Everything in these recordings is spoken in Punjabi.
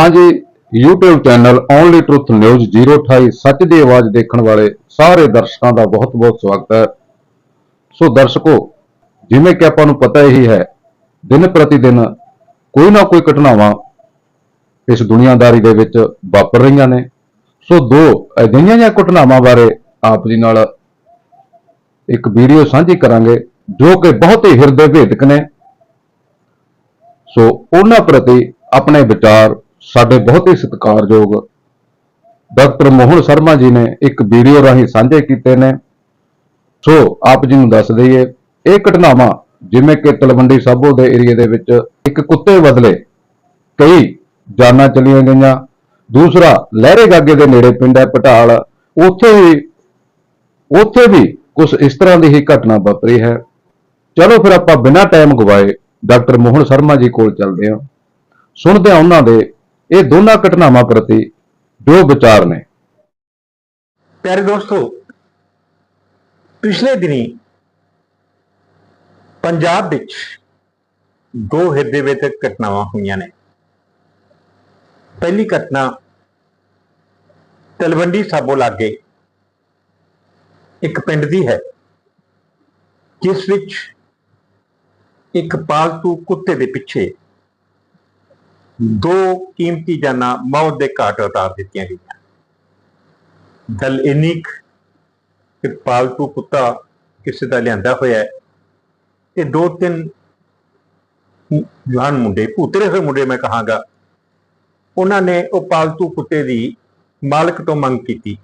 ਹਾਂਜੀ, YouTube channel only truth news 028 ਸੱਚ ਦੀ ਆਵਾਜ਼ ਦੇਖਣ ਵਾਲੇ ਸਾਰੇ ਦਰਸ਼ਕਾਂ ਦਾ ਬਹੁਤ-ਬਹੁਤ ਸਵਾਗਤ ਹੈ। ਸੋ ਦਰਸ਼ਕੋ, ਜਿਵੇਂ ਕਿ ਆਪਾਂ ਨੂੰ ਪਤਾ ਹੀ ਹੈ, ਦਿਨ ਪ੍ਰਤੀ ਦਿਨ ਕੋਈ ਨਾ ਕੋਈ ਘਟਨਾਵਾਂ ਇਸ ਦੁਨੀਆਦਾਰੀ ਦੇ ਵਿੱਚ ਵਾਪਰ ਰਹੀਆਂ ਨੇ। ਸੋ ਦੋ ਅਜਿਹੀਆਂ ਜਿਹੀਆਂ ਘਟਨਾਵਾਂ ਬਾਰੇ ਆਪ ਜੀ ਨਾਲ ਇੱਕ ਵੀਡੀਓ ਸਾਂਝੀ ਕਰਾਂਗੇ, ਜੋ ਕਿ ਬਹੁਤ ਹੀ ਹਿਰਦੇ ਭੇਦਕ ਨੇ। ਸੋ ਉਹਨਾਂ ਪ੍ਰਤੀ ਆਪਣੇ ਵਿਚਾਰ ਸਾਡੇ ਬਹੁਤ ਹੀ ਸਤਿਕਾਰਯੋਗ ਡਾਕਟਰ ਮੋਹਨ ਸ਼ਰਮਾ ਜੀ ਨੇ ਇੱਕ ਵੀਡੀਓ ਰਾਹੀਂ ਸਾਂਝੇ ਕੀਤੇ ਨੇ। ਸੋ ਆਪ ਜੀ ਨੂੰ ਦੱਸ ਦਈਏ, ਇਹ ਘਟਨਾਵਾਂ ਜਿਵੇਂ ਕਿ ਤਲਵੰਡੀ ਸਾਬੋ ਦੇ ਏਰੀਆ ਦੇ ਵਿੱਚ ਇੱਕ ਕੁੱਤੇ ਬਦਲੇ ਕਈ ਜਾਨਾਂ ਚਲੀਆਂ ਗਈਆਂ। ਦੂਸਰਾ, ਲਹਿਰੇ ਗਾਗੇ ਦੇ ਨੇੜੇ ਪਿੰਡ ਹੈ ਪਟਾਲ। ਉੱਥੇ ਵੀ ਉੱਥੇ ਵੀ ਕੁਝ ਇਸ ਤਰ੍ਹਾਂ ਦੀ ਹੀ ਘਟਨਾ ਵਾਪਰੀ ਹੈ। ਚਲੋ ਫਿਰ ਆਪਾਂ ਬਿਨਾਂ ਟਾਈਮ ਗਵਾਏ ਡਾਕਟਰ ਮੋਹਨ ਸ਼ਰਮਾ ਜੀ ਕੋਲ ਚੱਲਦੇ ਹਾਂ। ਸੁਣਦੇ ਹਾਂ ਉਹਨਾਂ ਦੇ ਇਹ ਦੋਨਾਂ ਘਟਨਾਵਾਂ ਪ੍ਰਤੀ ਜੋ ਵਿਚਾਰ ਨੇ। ਪਿਆਰੇ ਦੋਸਤੋ, ਪਿਛਲੇ ਦਿਨੀ ਪੰਜਾਬ ਵਿੱਚ ਦੋ ਹਿਰਦੇ ਵਿੱਚ ਘਟਨਾਵਾਂ ਹੋਈਆਂ ਨੇ। ਪਹਿਲੀ ਘਟਨਾ ਤਲਵੰਡੀ ਸਾਬੋ ਲਾਗੇ ਇੱਕ ਪਿੰਡ ਦੀ ਹੈ, ਜਿਸ ਵਿੱਚ ਇੱਕ ਪਾਲਤੂ ਕੁੱਤੇ ਦੇ ਪਿੱਛੇ ਦੋ ਕੀਮਤੀ ਜਾਨਾਂ ਮੌਤ ਦੇ ਘਾਟ ਉਤਾਰ ਦਿੱਤੀਆਂ ਗਈਆਂ। ਗੱਲ ਇੰਨੀ ਕਿ ਪਾਲਤੂ ਕੁੱਤਾ ਕਿਸੇ ਦਾ ਲਿਆਂਦਾ ਹੋਇਆ ਤੇ ਦੋ ਤਿੰਨ ਜਵਾਨ ਮੁੰਡੇ, ਉਤਰੇ ਹੋਏ ਮੁੰਡੇ ਮੈਂ ਕਹਾਂਗਾ, ਉਹਨਾਂ ਨੇ ਉਹ ਪਾਲਤੂ ਕੁੱਤੇ ਦੀ ਮਾਲਕ ਤੋਂ ਮੰਗ ਕੀਤੀ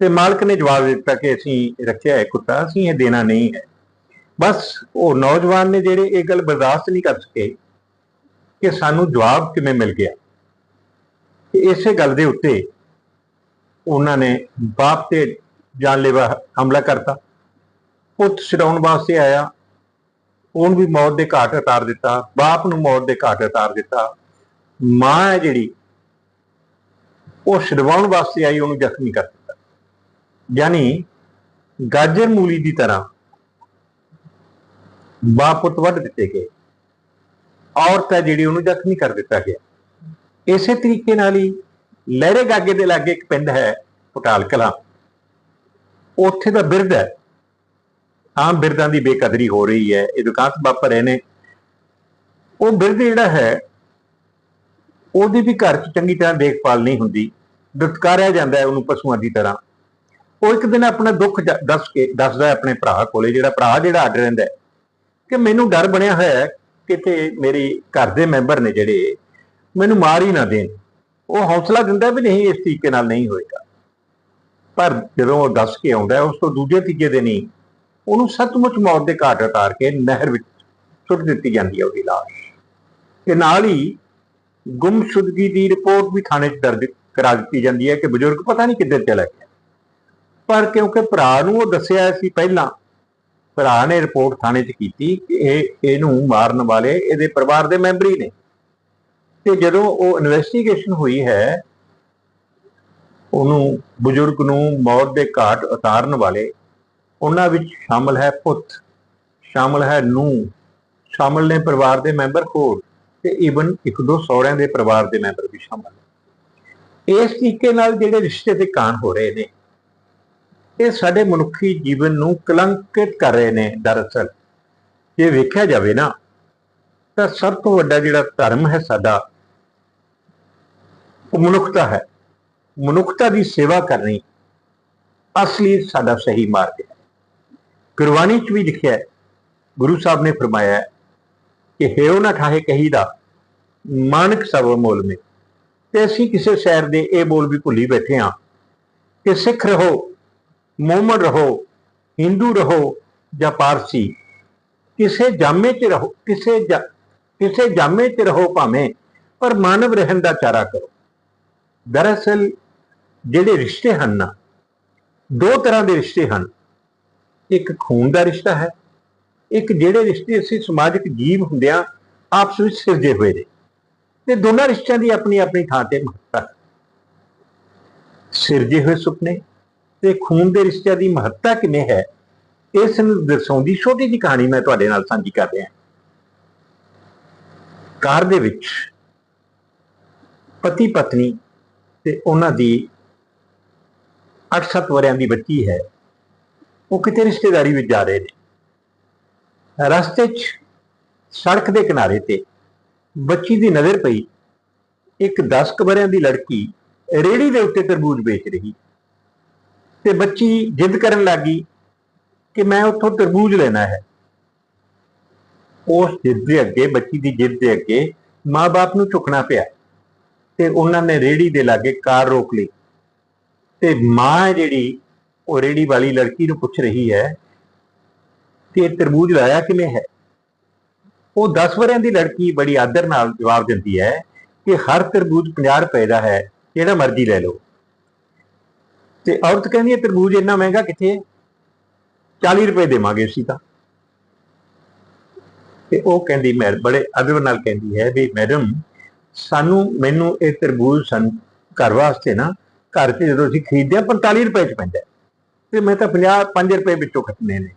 ਤੇ ਮਾਲਕ ਨੇ ਜਵਾਬ ਦਿੱਤਾ ਕਿ ਅਸੀਂ ਰੱਖਿਆ ਹੈ ਕੁੱਤਾ, ਅਸੀਂ ਇਹ ਦੇਣਾ ਨਹੀਂ ਹੈ। ਬਸ ਉਹ ਨੌਜਵਾਨ ਨੇ ਜਿਹੜੇ ਇਹ ਗੱਲ ਬਰਦਾਸ਼ਤ ਨਹੀਂ ਕਰ ਸਕੇ ਕਿ ਸਾਨੂੰ ਜਵਾਬ ਕਿਵੇਂ ਮਿਲ ਗਿਆ? ਇਸੇ ਗੱਲ ਦੇ ਉੱਤੇ ਉਹਨਾਂ ਨੇ ਬਾਪ ਤੇ ਜਾਨਲੇਵਾ ਹਮਲਾ ਕਰਤਾ। ਪੁੱਤ ਛਡਾਉਣ ਵਾਸਤੇ ਆਇਆ। ਉਹਨੂੰ ਵੀ ਮੌਤ ਦੇ ਘਾਟ ਉਤਾਰ ਦਿੱਤਾ। ਬਾਪ ਨੂੰ ਮੌਤ ਦੇ ਘਾਟ ਉਤਾਰ ਦਿੱਤਾ। ਮਾਂ ਹੈ ਜਿਹੜੀ, ਉਹ ਛਡਵਾਉਣ ਵਾਸਤੇ ਆਈ, ਉਹਨੂੰ ਜ਼ਖਮੀ ਕਰ ਦਿੱਤਾ। ਯਾਨੀ ਗਾਜਰ ਮੂਲੀ ਦੀ ਤਰ੍ਹਾਂ ਬਾਪ ਪੁੱਤ ਵੱਢ ਦਿੱਤੇ ਗਏ। ਔਰਤ ਹੈ ਜਿਹੜੀ ਉਹਨੂੰ ਜ਼ਖਮੀ ਕਰ ਦਿੱਤਾ ਗਿਆ। ਇਸੇ ਤਰੀਕੇ ਨਾਲ ਹੀ ਲਹਿਰੇ ਗਾਗੇ ਦੇ ਲਾਗੇ ਇੱਕ ਪਿੰਡ ਹੈ ਪਟਾਲ ਕਲਾਂ। ਉੱਥੇ ਦਾ ਬਿਰਧ ਹੈ। ਆਮ ਬਿਰਧਾਂ ਦੀ ਬੇਕਦਰੀ ਹੋ ਰਹੀ ਹੈ, ਇਹ ਵਿਕਾਸ ਵਾਪਰ ਰਹੇ ਨੇ। ਉਹ ਬਿਰਧ ਜਿਹੜਾ ਹੈ, ਉਹਦੀ ਵੀ ਘਰ 'ਚ ਚੰਗੀ ਤਰ੍ਹਾਂ ਦੇਖਭਾਲ ਨਹੀਂ ਹੁੰਦੀ। ਦੁਤਕਾਰਿਆ ਜਾਂਦਾ ਹੈ ਉਹਨੂੰ ਪਸ਼ੂਆਂ ਦੀ ਤਰ੍ਹਾਂ। ਉਹ ਇੱਕ ਦਿਨ ਆਪਣਾ ਦੁੱਖ ਦੱਸ ਕੇ, ਦੱਸਦਾ ਆਪਣੇ ਭਰਾ ਕੋਲੇ, ਜਿਹੜਾ ਭਰਾ ਜਿਹੜਾ ਅੱਡ ਰਹਿੰਦਾ ਕਿ ਮੈਨੂੰ ਡਰ ਬਣਿਆ ਹੋਇਆ ਹੈ ਕਿਤੇ ਮੇਰੀ ਘਰ ਦੇ ਮੈਂਬਰ ਨੇ ਜਿਹੜੇ, ਮੈਨੂੰ ਮਾਰ ਹੀ ਨਾ ਦੇਣ। ਉਹ ਹੌਸਲਾ ਦਿੰਦਾ ਵੀ ਨਹੀਂ, ਇਸ ਤਰੀਕੇ ਨਾਲ ਨਹੀਂ ਹੋਏਗਾ। ਪਰ ਜਦੋਂ ਉਹ ਦੱਸ ਕੇ ਆਉਂਦਾ, ਉਸ ਤੋਂ ਦੂਜੇ ਤੀਜੇ ਦਿਨ ਹੀ ਉਹਨੂੰ ਸੱਚਮੁੱਚ ਮੌਤ ਦੇ ਘਾਟ ਉਤਾਰ ਕੇ ਨਹਿਰ ਵਿੱਚ ਸੁੱਟ ਦਿੱਤੀ ਜਾਂਦੀ ਹੈ ਉਹਦੀ ਲਾਸ਼। ਤੇ ਨਾਲ ਹੀ ਗੁੰਮਸ਼ੁਦਗੀ ਦੀ ਰਿਪੋਰਟ ਵੀ ਥਾਣੇ 'ਚ ਦਰਜ ਕਰਾ ਦਿੱਤੀ ਜਾਂਦੀ ਹੈ ਕਿ ਬਜ਼ੁਰਗ ਪਤਾ ਨਹੀਂ ਕਿੱਧਰ ਚਲਾ ਗਿਆ। ਪਰ ਕਿਉਂਕਿ ਭਰਾ ਨੂੰ ਉਹ ਦੱਸਿਆ ਸੀ ਪਹਿਲਾਂ ਭਰਾ ਨੇ ਰਿਪੋਰਟ ਥਾਣੇ 'ਚ ਕੀਤੀ ਕਿ ਇਹ, ਇਹਨੂੰ ਮਾਰਨ ਵਾਲੇ ਇਹਦੇ ਪਰਿਵਾਰ ਦੇ ਮੈਂਬਰ ਹੀ ਨੇ। ਤੇ ਜਦੋਂ ਉਹ ਇਨਵੈਸਟੀਗੇਸ਼ਨ ਹੋਈ ਹੈ, ਉਹਨੂੰ ਬਜ਼ੁਰਗ ਨੂੰ ਮੌਤ ਦੇ ਘਾਟ ਉਤਾਰਨ ਵਾਲੇ ਉਹਨਾਂ ਵਿੱਚ ਸ਼ਾਮਲ ਹੈ ਪੁੱਤ, ਸ਼ਾਮਲ ਹੈ ਨੂੰ ਸ਼ਾਮਲ ਨੇ ਪਰਿਵਾਰ ਦੇ ਮੈਂਬਰ ਹੋਰ ਤੇ ਈਵਨ ਇੱਕ ਦੋ ਸਹੁਰਿਆਂ ਦੇ ਪਰਿਵਾਰ ਦੇ ਮੈਂਬਰ ਵੀ ਸ਼ਾਮਲ ਨੇ। ਇਸ ਤਰੀਕੇ ਨਾਲ ਜਿਹੜੇ ਰਿਸ਼ਤੇ ਤੇ ਕਾਣ ਹੋ ਰਹੇ ਨੇ ਇਹ ਸਾਡੇ ਮਨੁੱਖੀ ਜੀਵਨ ਨੂੰ ਕਲੰਕਿਤ ਕਰ ਰਹੇ ਨੇ ਦਰਅਸਲ। ਜੇ ਵੇਖਿਆ ਜਾਵੇ ਨਾ, ਤਾਂ ਸਭ ਤੋਂ ਵੱਡਾ ਜਿਹੜਾ ਧਰਮ ਹੈ ਸਾਡਾ, ਉਹ ਮਨੁੱਖਤਾ ਹੈ। ਮਨੁੱਖਤਾ ਦੀ ਸੇਵਾ ਕਰਨੀ ਅਸਲੀ ਸਾਡਾ ਸਹੀ ਮਾਰਗ ਹੈ। ਗੁਰਬਾਣੀ ਚ ਵੀ ਲਿਖਿਆ ਹੈ, ਗੁਰੂ ਸਾਹਿਬ ਨੇ ਫਰਮਾਇਆ ਹੈ ਕਿ ਹੇਓ ਨਾ ਠਾਹੇ ਕਹੀਦਾ, ਮਾਨਕ ਸਭ ਮੋਲ ਮੇ ਤੇ ਅਸੀਂ ਕਿਸੇ ਸ਼ਹਿਰ ਦੇ ਇਹ ਬੋਲ ਵੀ ਭੁੱਲੀ ਬੈਠੇ ਹਾਂ ਕਿ ਸਿੱਖ ਰਹੋ ਮੋਮਨ ਰਹੋ, ਹਿੰਦੂ ਰਹੋ ਜਾਂ ਪਾਰਸੀ, ਕਿਸੇ ਜਾਮੇ 'ਚ ਰਹੋ, ਕਿਸੇ ਜਾ- ਕਿਸੇ ਜਾਮੇ 'ਚ ਰਹੋ ਭਾਵੇਂ, ਪਰ ਮਾਨਵ ਰਹਿਣ ਦਾ ਚਾਰਾ ਕਰੋ। ਦਰਅਸਲ ਜਿਹੜੇ ਰਿਸ਼ਤੇ ਹਨ ਨਾ, ਦੋ ਤਰ੍ਹਾਂ ਦੇ ਰਿਸ਼ਤੇ ਹਨ। ਇੱਕ ਖੂਨ ਦਾ ਰਿਸ਼ਤਾ ਹੈ, ਇੱਕ ਜਿਹੜੇ ਰਿਸ਼ਤੇ ਅਸੀਂ ਸਮਾਜਿਕ ਜੀਵ ਹੁੰਦਿਆਂ ਆਪਸ ਵਿੱਚ ਸਿਰਜੇ ਹੋਏ ਨੇ, ਤੇ ਦੋਨਾਂ ਰਿਸ਼ਤਿਆਂ ਦੀ ਆਪਣੀ ਆਪਣੀ ਥਾਂ ਤੇ ਮਹੱਤਤਾ ਹੈ। ਸਿਰਜੇ ਹੋਏ ਸੁਪਨੇ ਤੇ ਖੂਨ ਦੇ ਰਿਸ਼ਤਿਆਂ ਦੀ ਮਹੱਤਤਾ ਕਿਵੇਂ ਹੈ? ਇਸ ਨੂੰ ਦਰਸਾਉਂਦੀ ਛੋਟੀ ਜਿਹੀ ਕਹਾਣੀ ਮੈਂ ਤੁਹਾਡੇ ਨਾਲ ਸਾਂਝੀ ਕਰ ਰਿਹਾ। ਕਾਰ ਦੇ ਵਿੱਚ ਪਤੀ ਪਤਨੀ ਤੇ ਉਹਨਾਂ ਦੀ 8-7 ਵਰਿਆਂ ਦੀ ਬੱਚੀ ਹੈ। ਉਹ ਕਿਤੇ ਰਿਸ਼ਤੇਦਾਰੀ ਵਿੱਚ ਜਾ ਰਹੇ ਨੇ। ਰਸਤੇ 'ਚ ਸੜਕ ਦੇ ਕਿਨਾਰੇ ਤੇ ਬੱਚੀ ਦੀ ਨਜ਼ਰ ਪਈ। ਇੱਕ 10 ਕੁ ਵਰਿਆਂ ਦੀ ਲੜਕੀ ਰੇੜੀ ਦੇ ਉੱਤੇ ਤਰਬੂਜ ਵੇਚ ਰਹੀ। ਤੇ ਬੱਚੀ ਜਿੱਦ ਕਰਨ ਲੱਗੀ ਕਿ ਮੈਂ ਉੱਥੋਂ ਤਰਬੂਜ ਲੈਣਾ ਹੈ। ਉਸ ਜਿੱਦ ਦੇ ਅੱਗੇ, ਬੱਚੀ ਦੀ ਜਿੱਦ ਦੇ ਅੱਗੇ ਮਾਪੇ ਨੂੰ ਝੁਕਣਾ ਪਿਆ ਤੇ ਉਹਨਾਂ ਨੇ ਰੇੜੀ ਦੇ ਲਾਗੇ ਕਾਰ ਰੋਕ ਲਈ। ਤੇ ਮਾਂ ਹੈ ਜਿਹੜੀ, ਉਹ ਰੇੜੀ ਵਾਲੀ ਲੜਕੀ ਨੂੰ ਪੁੱਛ ਰਹੀ ਹੈ ਕਿ ਇਹ ਤਰਬੂਜ ਲਾਇਆ ਕਿਵੇਂ ਹੈ? ਉਹ 10 ਵਰਿਆਂ ਦੀ ਲੜਕੀ ਬੜੀ ਆਦਰ ਨਾਲ ਜਵਾਬ ਦਿੰਦੀ ਹੈ ਕਿ ਹਰ ਤਰਬੂਜ 50 ਰੁਪਏ ਦਾ ਹੈ, ਜਿਹੜਾ ਮਰਜ਼ੀ ਲੈ ਲਓ। ਤੇ ਔਰਤ ਕਹਿੰਦੀ ਹੈ, ਤਰਬੂਜ ਇੰਨਾ ਮਹਿੰਗਾ ਕਿੱਥੇ ਹੈ? 40 ਰੁਪਏ ਦੇਵਾਂਗੇ ਅਸੀਂ ਤਾਂ। ਤੇ ਉਹ ਕਹਿੰਦੀ, ਮੈਂ ਬੜੇ ਅਦਬ ਨਾਲ ਕਹਿੰਦੀ ਹੈ ਵੀ ਮੈਡਮ, ਸਾਨੂੰ, ਮੈਨੂੰ ਇਹ ਤਰਬੂਜ ਸਨ ਘਰ ਵਾਸਤੇ ਨਾ, ਘਰ 'ਚ ਜਦੋਂ ਅਸੀਂ ਖਰੀਦਦੇ ਖਰੀਦਿਆ 45 ਰੁਪਏ 'ਚ ਪੈਂਦਾ ਤੇ ਮੈਂ ਤਾਂ 50 5 ਰੁਪਏ ਵਿੱਚੋਂ ਖੱਟਨੇ ਨੇ।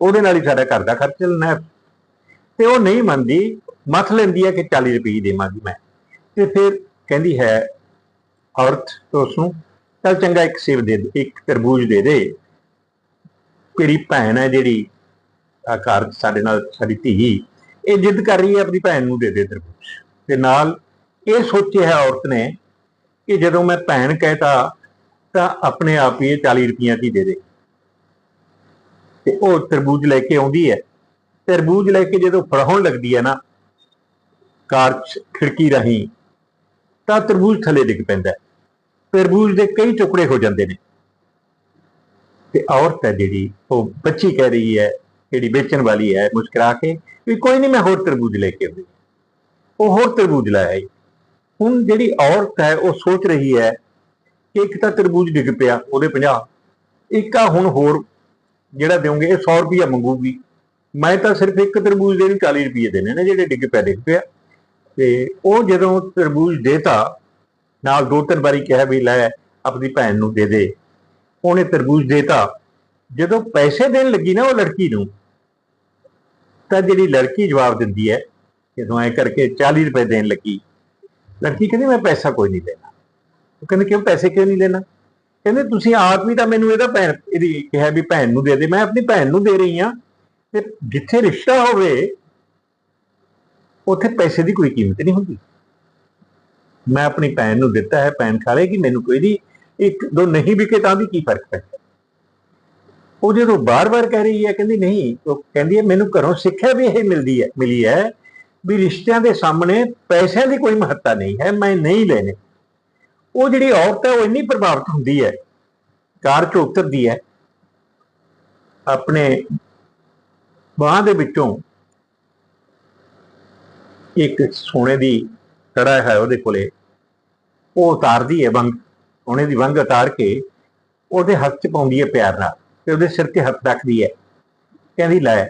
ਉਹਦੇ ਨਾਲ ਹੀ ਸਾਡਾ ਘਰ ਦਾ ਖਰਚ ਚੱਲਣਾ ਤੇ ਉਹ ਨਹੀਂ ਮੰਨਦੀ, ਮੱਥ ਲੈਂਦੀ ਹੈ ਕਿ 40 ਰੁਪਏ ਦੇਵਾਂਗੀ ਮੈਂ। ਤੇ ਫਿਰ ਕਹਿੰਦੀ ਹੈ, ਔਰਤ ਉਸ ਨੂੰ ਚੱਲ ਚੰਗਾ, ਇੱਕ ਸੇਬ ਦੇ ਦੇ, ਇੱਕ ਤਰਬੂਜ ਦੇ ਦੇ। ਮੇਰੀ ਭੈਣ ਹੈ ਜਿਹੜੀ ਆ ਘਰ ਸਾਡੇ ਨਾਲ, ਸਾਡੀ ਧੀ, ਇਹ ਜਿੱਦ ਕਰ ਰਹੀ ਹੈ ਆਪਣੀ ਭੈਣ ਨੂੰ ਦੇ ਦੇ ਤਰਬੂਜ। ਤੇ ਨਾਲ ਇਹ ਸੋਚਿਆ ਹੈ ਔਰਤ ਨੇ ਕਿ ਜਦੋਂ ਮੈਂ ਭੈਣ ਕਹਿਤਾ, ਤਾਂ ਆਪਣੇ ਆਪ ਹੀ ਇਹ 40 ਰੁਪਈਆ ਦੀ ਦੇ ਦੇ। ਤੇ ਉਹ ਤਰਬੂਜ ਲੈ ਕੇ ਆਉਂਦੀ ਹੈ। ਤਰਬੂਜ ਲੈ ਕੇ ਜਦੋਂ ਫੜਾਉਣ ਲੱਗਦੀ ਹੈ ਨਾ, ਕਾਰ ਖਿੜਕੀ ਰਾਹੀਂ, ਤਾਂ ਤਰਬੂਜ ਥੱਲੇ ਡਿੱਗ ਪੈਂਦਾ ਤਰਬੂਜ ਦੇ ਕਈ ਟੁਕੜੇ ਹੋ ਜਾਂਦੇ ਨੇ। ਤੇ ਔਰਤ ਹੈ ਜਿਹੜੀ, ਉਹ ਬੱਚੀ ਕਹਿ ਰਹੀ ਹੈ, ਜਿਹੜੀ ਵੇਚਣ ਵਾਲੀ ਹੈ, ਮੁਸਕਰਾ ਕੇ ਵੀ ਕੋਈ ਨਹੀਂ ਮੈਂ ਹੋਰ ਤਰਬੂਜ ਲੈ ਕੇ ਆਉਂਦੀ। ਉਹ ਹੋਰ ਤਰਬੂਜ ਲੈ ਆਈ। ਹੁਣ ਜਿਹੜੀ ਔਰਤ ਹੈ, ਉਹ ਸੋਚ ਰਹੀ ਹੈ ਕਿ ਇੱਕ ਤਾਂ ਤਰਬੂਜ ਡਿੱਗ ਪਿਆ ਉਹਦੇ 50 ਇੱਕ ਆ ਹੁਣ ਹੋਰ ਜਿਹੜਾ ਦੇਉਂਗੇ, ਇਹ 100 ਰੁਪਿਆ ਮੰਗੂਗੀ। ਮੈਂ ਤਾਂ ਸਿਰਫ ਇੱਕ ਤਰਬੂਜ ਦੇ ਵੀ 40 ਰੁਪਏ ਦੇਣੇ ਨੇ, ਜਿਹੜੇ ਡਿੱਗ ਪਿਆ ਡਿੱਗ ਪਿਆ। ਤੇ ਉਹ ਜਦੋਂ ਤਰਬੂਜ ਦੇਤਾ ਨਾਲ ਦੋ ਤਿੰਨ ਵਾਰੀ ਕਿਹਾ ਵੀ ਲੈ ਆਪਣੀ ਭੈਣ ਨੂੰ ਦੇ ਦੇ। ਉਹਨੇ ਤਰਬੂਜ ਦੇਤਾ। ਜਦੋਂ ਪੈਸੇ ਦੇਣ ਲੱਗੀ ਨਾ ਉਹ ਲੜਕੀ ਨੂੰ, ਤਾਂ ਜਿਹੜੀ ਲੜਕੀ ਜਵਾਬ ਦਿੰਦੀ ਹੈ ਜਦੋਂ ਐ ਕਰਕੇ 40 ਰੁਪਏ ਦੇਣ ਲੱਗੀ। ਲੜਕੀ ਕਹਿੰਦੀ, ਮੈਂ ਪੈਸਾ ਕੋਈ ਨਹੀਂ ਦੇਣਾ। ਉਹ ਕਹਿੰਦੇ, ਕਿਉਂ ਪੈਸੇ ਕਿਉਂ ਨਹੀਂ ਦੇਣਾ? ਕਹਿੰਦੇ, ਤੁਸੀਂ ਆਪ ਵੀ ਤਾਂ ਮੈਨੂੰ ਇਹਦਾ ਭੈਣ, ਇਹਦੀ ਕਿਹਾ ਵੀ ਭੈਣ ਨੂੰ ਦੇ ਦੇ। ਮੈਂ ਆਪਣੀ ਭੈਣ ਨੂੰ ਦੇ ਰਹੀ ਹਾਂ। ਤੇ ਜਿੱਥੇ ਰਿਸ਼ਤਾ ਹੋਵੇ, ਉੱਥੇ ਪੈਸੇ ਦੀ ਕੋਈ ਕੀਮਤ ਨਹੀਂ ਹੁੰਦੀ। ਮੈਂ ਆਪਣੀ ਭੈਣ ਨੂੰ ਦਿੱਤਾ ਹੈ, ਭੈਣ ਖਾ ਲੇਗੀ ਮੈਨੂੰ ਕੋਈ ਨਹੀਂ। ਇੱਕ, ਦੋ ਨਹੀਂ ਵਿਕੇ ਤਾਂ ਵੀ ਕੀ ਫ਼ਰਕ ਪੈਂਦਾ ਉਹ ਜਦੋਂ ਬਾਰ-ਬਾਰ ਕਹਿ ਰਹੀ ਹੈ, ਕਹਿੰਦੀ ਨਹੀਂ, ਉਹ ਕਹਿੰਦੀ ਹੈ, ਮੈਨੂੰ ਘਰੋਂ ਸਿੱਖਿਆ ਵੀ ਇਹ ਮਿਲਦੀ ਹੈ, ਮਿਲੀ ਹੈ ਵੀ ਰਿਸ਼ਤਿਆਂ ਦੇ ਸਾਹਮਣੇ ਪੈਸਿਆਂ ਦੀ ਕੋਈ ਮਹੱਤਤਾ ਨਹੀਂ ਹੈ, ਮੈਂ ਨਹੀਂ ਲੈਣੇ। ਉਹ ਜਿਹੜੀ ਔਰਤ ਹੈ, ਉਹ ਇੰਨੀ ਪ੍ਰਭਾਵਿਤ ਹੁੰਦੀ ਹੈ, ਕਾਰ ਚੋਂ ਉਤਰਦੀ ਹੈ, ਆਪਣੇ ਬਾਹ ਦੇ ਵਿੱਚੋਂ ਇੱਕ ਸੋਨੇ ਦੀ ਕੜਾ ਹੈ ਉਹਦੇ ਕੋਲੇ। ਉਹ ਉਤਾਰਦੀ ਹੈ ਵੰਗ ਉਹਨੇ ਦੀ ਵੰਗ ਉਤਾਰ ਕੇ ਉਹਦੇ ਹੱਥ 'ਚ ਪਾਉਂਦੀ ਹੈ ਪਿਆਰ ਨਾਲ ਤੇ ਉਹਦੇ ਸਿਰ ਤੇ ਹੱਥ ਰੱਖਦੀ ਹੈ। ਕਹਿੰਦੀ, ਲੈ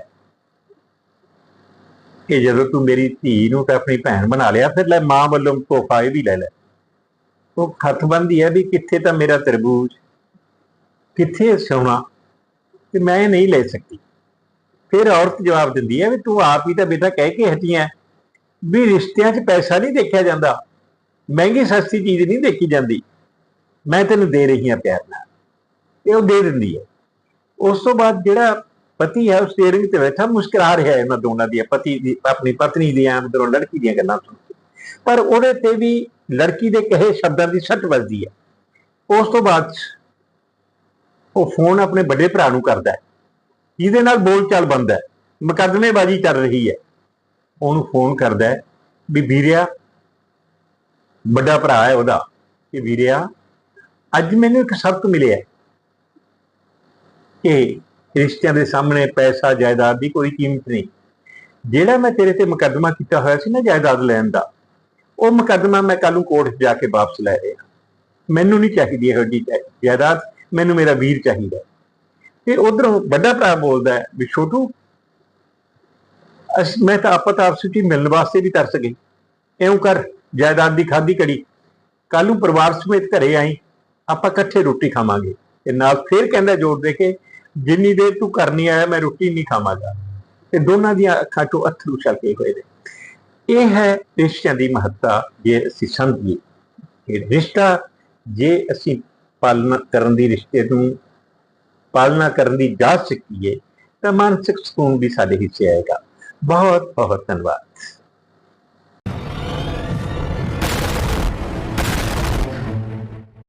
ਕਿ ਜਦੋਂ ਤੂੰ ਮੇਰੀ ਧੀ ਨੂੰ ਤਾਂ ਆਪਣੀ ਭੈਣ ਬਣਾ ਲਿਆ, ਫਿਰ ਲੈ ਮਾਂ ਵੱਲੋਂ ਤੋਹਫਾ ਇਹ ਵੀ ਲੈ ਲੈ। ਉਹ ਹੱਥ ਬੰਦੀ ਹੈ ਵੀ ਕਿੱਥੇ ਤਾਂ ਮੇਰਾ ਤਰਬੂਜ, ਕਿੱਥੇ ਸੋਨਾ? ਤੇ ਮੈਂ ਇਹ ਨਹੀਂ ਲੈ ਸਕਦੀ। ਫਿਰ ਔਰਤ ਜਵਾਬ ਦਿੰਦੀ ਹੈ ਵੀ ਤੂੰ ਆਪ ਹੀ ਤਾਂ ਬੇਟਾ ਕਹਿ ਕੇ ਹਟੀਆਂ ਵੀ ਰਿਸ਼ਤਿਆਂ 'ਚ ਪੈਸਾ ਨਹੀਂ ਦੇਖਿਆ ਜਾਂਦਾ। ਮਹਿੰਗੀ ਸਸਤੀ ਚੀਜ਼ ਨਹੀਂ ਦੇਖੀ ਜਾਂਦੀ। ਮੈਂ ਤੈਨੂੰ ਦੇ ਰਹੀ ਹਾਂ ਪਿਆਰ ਨਾਲ। ਤੇ ਉਹ ਦੇ ਦਿੰਦੀ ਹੈ। ਉਸ ਤੋਂ ਬਾਅਦ ਜਿਹੜਾ ਪਤੀ ਹੈ ਉਹ ਸਟੀਅਰਿੰਗ ਤੇ ਬੈਠਾ, ਮੁਸਕਰਾ ਰਿਹਾ ਇਹਨਾਂ ਦੋਨਾਂ ਦੀ ਪਤੀ ਦੀ, ਆਪਣੀ ਪਤਨੀ ਦੀਆਂ ਅੰਦਰੋਂ ਲੜਕੀ ਦੀਆਂ ਗੱਲਾਂ ਸੁਣ ਕੇ। ਪਰ ਉਹਦੇ ਤੇ ਵੀ ਲੜਕੀ ਦੇ ਕਹੇ ਸ਼ਬਦਾਂ ਦੀ ਸੱਟ ਵੱਜਦੀ ਹੈ। ਉਸ ਤੋਂ ਬਾਅਦ ਉਹ ਫੋਨ ਆਪਣੇ ਵੱਡੇ ਭਰਾ ਨੂੰ ਕਰਦਾ ਹੈ। ਜਿਹਦੇ ਨਾਲ ਬੋਲ ਚਾਲ ਬੰਦਾ ਹੈ। ਮੁਕੱਦਮੇਬਾਜ਼ੀ ਚੱਲ ਰਹੀ ਹੈ। ਉਹਨੂੰ ਫੋਨ ਕਰਦਾ ਹੈ ਵੀ ਵੀਰਿਆ, ਵੱਡਾ ਭਰਾ ਹੈ ਉਹਦਾ ਕਿ ਵੀਰਿਆ, ਅੱਜ ਮੈਨੂੰ ਇੱਕ ਸਬਕ ਮਿਲਿਆ। ਕਿ ਰਿਸ਼ਤਿਆਂ ਦੇ ਸਾਹਮਣੇ ਪੈਸਾ, ਜਾਇਦਾਦ ਦੀ ਕੋਈ ਕੀਮਤ ਨਹੀਂ। ਜਿਹੜਾ ਮੈਂ ਤੇਰੇ ਤੇ ਮੁਕੱਦਮਾ ਕੀਤਾ ਹੋਇਆ ਸੀ ਨਾ ਜਾਇਦਾਦ ਲੈਣ ਦਾ, ਉਹ ਮੁਕੱਦਮਾ ਮੈਂ ਕੱਲ ਨੂੰ ਕੋਰਟ 'ਚ ਜਾ ਕੇ ਵਾਪਸ ਲੈ ਰਿਹਾ। ਮੈਨੂੰ ਨਹੀਂ ਚਾਹੀਦੀ ਇਹੋ ਜਿਹੀ ਜਾਇਦਾਦ, ਮੈਨੂੰ ਮੇਰਾ ਵੀਰ ਚਾਹੀਦਾ ਤੇ ਉਧਰੋਂ ਵੱਡਾ ਭਰਾ ਬੋਲਦਾ ਵੀ ਛੋਟੂ ਮੈਂ ਤਾਂ ਆਪਾਂ ਤਾਂ ਆਪਸ ਵਿੱਚ ਮਿਲਣ ਵਾਸਤੇ ਵੀ ਕਰ ਸਕੇ ਇਉਂ ਕਰ, ਜਾਇਦਾਦ ਦੀ ਖਾਦੀ ਕੜੀ ਕੱਲ ਨੂੰ ਪਰਿਵਾਰ ਸਮੇਤ ਘਰੇ ਆਈ, ਆਪਾਂ ਇਕੱਠੇ ਰੋਟੀ ਖਾਵਾਂਗੇ। ਤੇ ਨਾਲ ਫੇਰ ਕਹਿੰਦਾ ਜੋੜ ਦੇ ਕੇ, ਜਿੰਨੀ ਦੇਰ ਤੂੰ ਕਰਨੀ ਆਇਆ, ਮੈਂ ਰੋਟੀ ਨਹੀਂ ਖਾਵਾਂਗਾ। ਤੇ ਦੋਨਾਂ ਦੀਆਂ ਅੱਖਾਂ ਤੋਂ ਅਥਰੂ ਛਲਕੇ ਹੋਏ ਨੇ। ਇਹ ਹੈ ਰਿਸ਼ਤਿਆਂ ਦੀ ਮਹੱਤਤਾ, ਜੇ ਅਸੀਂ ਸਮਝੀਏ। ਇਹ ਰਿਸ਼ਤਾ, ਜੇ ਅਸੀਂ ਪਾਲਣਾ ਕਰਨ ਦੀ ਰਿਸ਼ਤੇ ਨੂੰ ਪਾਲਣਾ ਕਰਨ ਦੀ ਜਾਚ ਸਿੱਖੀਏ, ਤਾਂ ਮਾਨਸਿਕ ਸਕੂਨ ਵੀ ਸਾਡੇ ਹਿੱਸੇ ਆਏਗਾ। ਬਹੁਤ ਬਹੁਤ ਧੰਨਵਾਦ